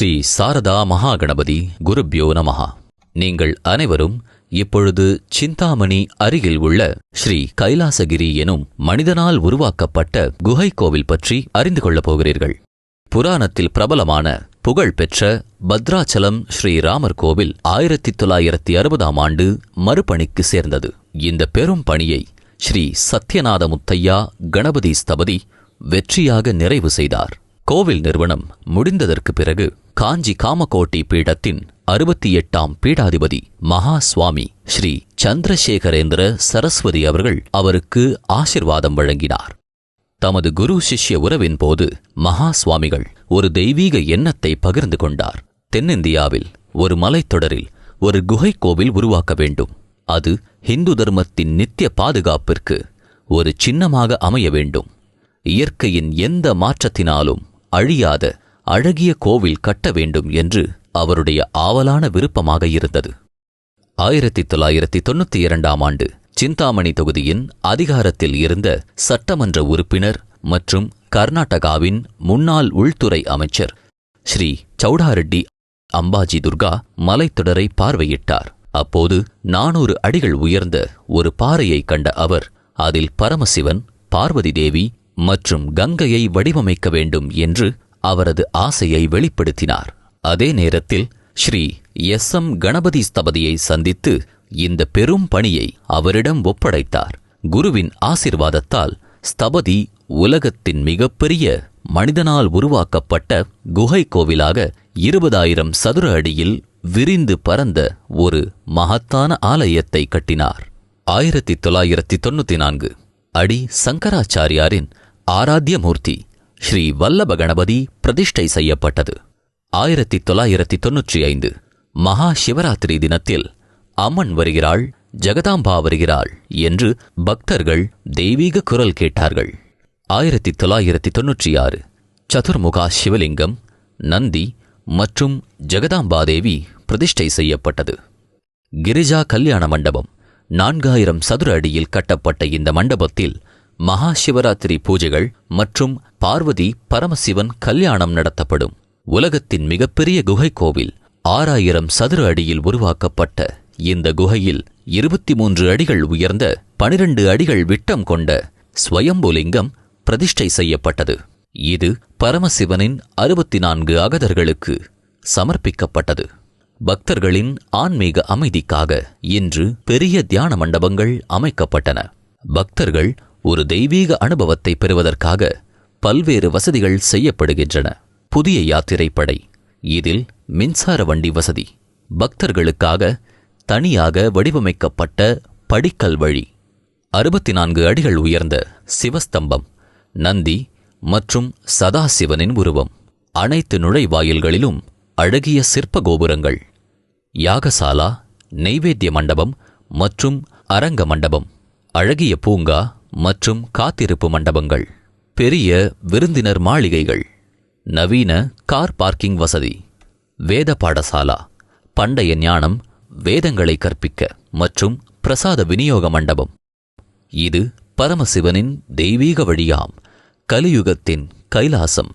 ஸ்ரீ சாரதா மகாகணபதி குருப்யோ நமஹா. நீங்கள் அனைவரும் இப்பொழுது சிந்தாமணி அருகில் உள்ள ஸ்ரீ கைலாசகிரி எனும் மனிதனால் உருவாக்கப்பட்ட குகை கோவில் பற்றி அறிந்து கொள்ளப் போகிறீர்கள். புராணத்தில் பிரபலமான புகழ்பெற்ற பத்ராச்சலம் ஸ்ரீராமர் கோவில் ஆயிரத்தி தொள்ளாயிரத்தி அறுபதாம் ஆண்டு மறுபணிக்கு சேர்ந்தது. இந்த பெரும் பணியை ஸ்ரீ சத்யநாத முத்தையா கணபதி ஸ்தபதி வெற்றியாக நிறைவு செய்தார். கோவில் நிறுவனம் முடிந்ததற்கு பிறகு காஞ்சி காமகோட்டி பீடத்தின் அறுபத்தி எட்டாம் பீடாதிபதி மகா சுவாமி ஸ்ரீ சந்திரசேகரேந்திர சரஸ்வதி அவர்கள் அவருக்கு ஆசிர்வாதம் வழங்கினார். தமது குரு சிஷ்ய உறவின் போது மகா சுவாமிகள் ஒரு தெய்வீக எண்ணத்தை பகிர்ந்து கொண்டார். தென்னிந்தியாவில் ஒரு மலைத்தொடரில் ஒரு குகை கோவில் உருவாக்க வேண்டும். அது ஹிந்து தர்மத்தின் நித்திய பாதுகாப்பிற்கு ஒரு சின்னமாக அமைய வேண்டும். இயற்கையின் எந்த மாற்றத்தினாலும் அழியாத அழகிய கோவில் கட்ட வேண்டும் என்று அவருடைய ஆவலான விருப்பமாக இருந்தது. ஆயிரத்தி தொள்ளாயிரத்தி தொண்ணூத்தி இரண்டாம் ஆண்டு சிந்தாமணி தொகுதியின் அதிகாரத்தில் இருந்த சட்டமன்ற உறுப்பினர் மற்றும் கர்நாடகாவின் முன்னாள் உள்துறை அமைச்சர் ஸ்ரீ சௌடாரெட்டி அம்பாஜி துர்கா மலைத்தொடரை பார்வையிட்டார். அப்போது நானூறு அடிகள் உயர்ந்த ஒரு பாறையை கண்ட அவர் அதில் பரமசிவன் பார்வதி தேவி மற்றும் கங்கையை வடிவமைக்க வேண்டும் என்று அவரது ஆசையை வெளிப்படுத்தினார். அதே நேரத்தில் ஸ்ரீ எஸ் எம் கணபதி ஸ்தபதியை சந்தித்து இந்த பெரும் பணியை அவரிடம் ஒப்படைத்தார். குருவின் ஆசிர்வாதத்தால் ஸ்தபதி உலகத்தின் மிகப்பெரிய மனிதனால் உருவாக்கப்பட்ட குகை கோவிலாக இருபதாயிரம் சதுர அடியில் விரிந்து பரந்த ஒரு மகத்தான ஆலயத்தை கட்டினார். ஆயிரத்தி தொள்ளாயிரத்தி தொண்ணூத்தி நான்கு அடி சங்கராச்சாரியாரின் ஆராத்திய மூர்த்தி ஸ்ரீ வல்லப கணபதி பிரதிஷ்டை செய்யப்பட்டது. ஆயிரத்தி தொள்ளாயிரத்தி தொன்னூற்றி ஐந்து மகா சிவராத்திரி தினத்தில் அம்மன் வருகிறாள் ஜெகதாம்பா வருகிறாள் என்று பக்தர்கள் தெய்வீக குரல் கேட்டார்கள். ஆயிரத்தி தொள்ளாயிரத்தி தொன்னூற்றி ஆறு சதுர்முகா சிவலிங்கம் நந்தி மற்றும் ஜெகதாம்பாதேவி பிரதிஷ்டை செய்யப்பட்டது. கிரிஜா கல்யாண மண்டபம் நான்காயிரம் சதுர அடியில் கட்டப்பட்ட இந்த மண்டபத்தில் மகா சிவராத்திரி பூஜைகள் மற்றும் பார்வதி பரமசிவன் கல்யாணம் நடத்தப்படும். உலகத்தின் மிகப்பெரிய குகை கோவில் ஆறாயிரம் சதுர அடியில் உருவாக்கப்பட்ட இந்த குகையில் இருபத்தி மூன்று அடிகள் உயர்ந்த பனிரெண்டு அடிகள் விட்டம் கொண்ட ஸ்வயம்புலிங்கம் பிரதிஷ்டை செய்யப்பட்டது. இது பரமசிவனின் அறுபத்தி நான்கு அகதர்களுக்கு சமர்ப்பிக்கப்பட்டது. பக்தர்களின் ஆன்மீக அமைதிக்காக இன்று பெரிய தியான மண்டபங்கள் அமைக்கப்பட்டன. பக்தர்கள் ஒரு தெய்வீக அனுபவத்தை பெறுவதற்காக பல்வேறு வசதிகள் செய்யப்படுகின்றன. புதிய யாத்திரை படை இதில் மின்சார வண்டி வசதி பக்தர்களுக்காக தனியாக வடிவமைக்கப்பட்ட படிக்கல் வழி அறுபத்தி நான்கு அடிகள் உயர்ந்த சிவஸ்தம்பம் நந்தி மற்றும் சதாசிவனின் உருவம் அனைத்து நுழைவாயில்களிலும் அழகிய சிற்ப கோபுரங்கள் யாகசாலா நெய்வேத்திய மண்டபம் மற்றும் அரங்க மண்டபம் அழகிய பூங்கா மற்றும் காத்திருப்பு மண்டபங்கள் பெரிய விருந்தினர் மாளிகைகள் நவீன கார் பார்க்கிங் வசதி வேத பாடசாலா பண்டைய ஞானம் வேதங்களை கற்பிக்க மற்றும் பிரசாத விநியோக மண்டபம். இது பரமசிவனின் தெய்வீக வழியாம் கலியுகத்தின் கைலாசம்.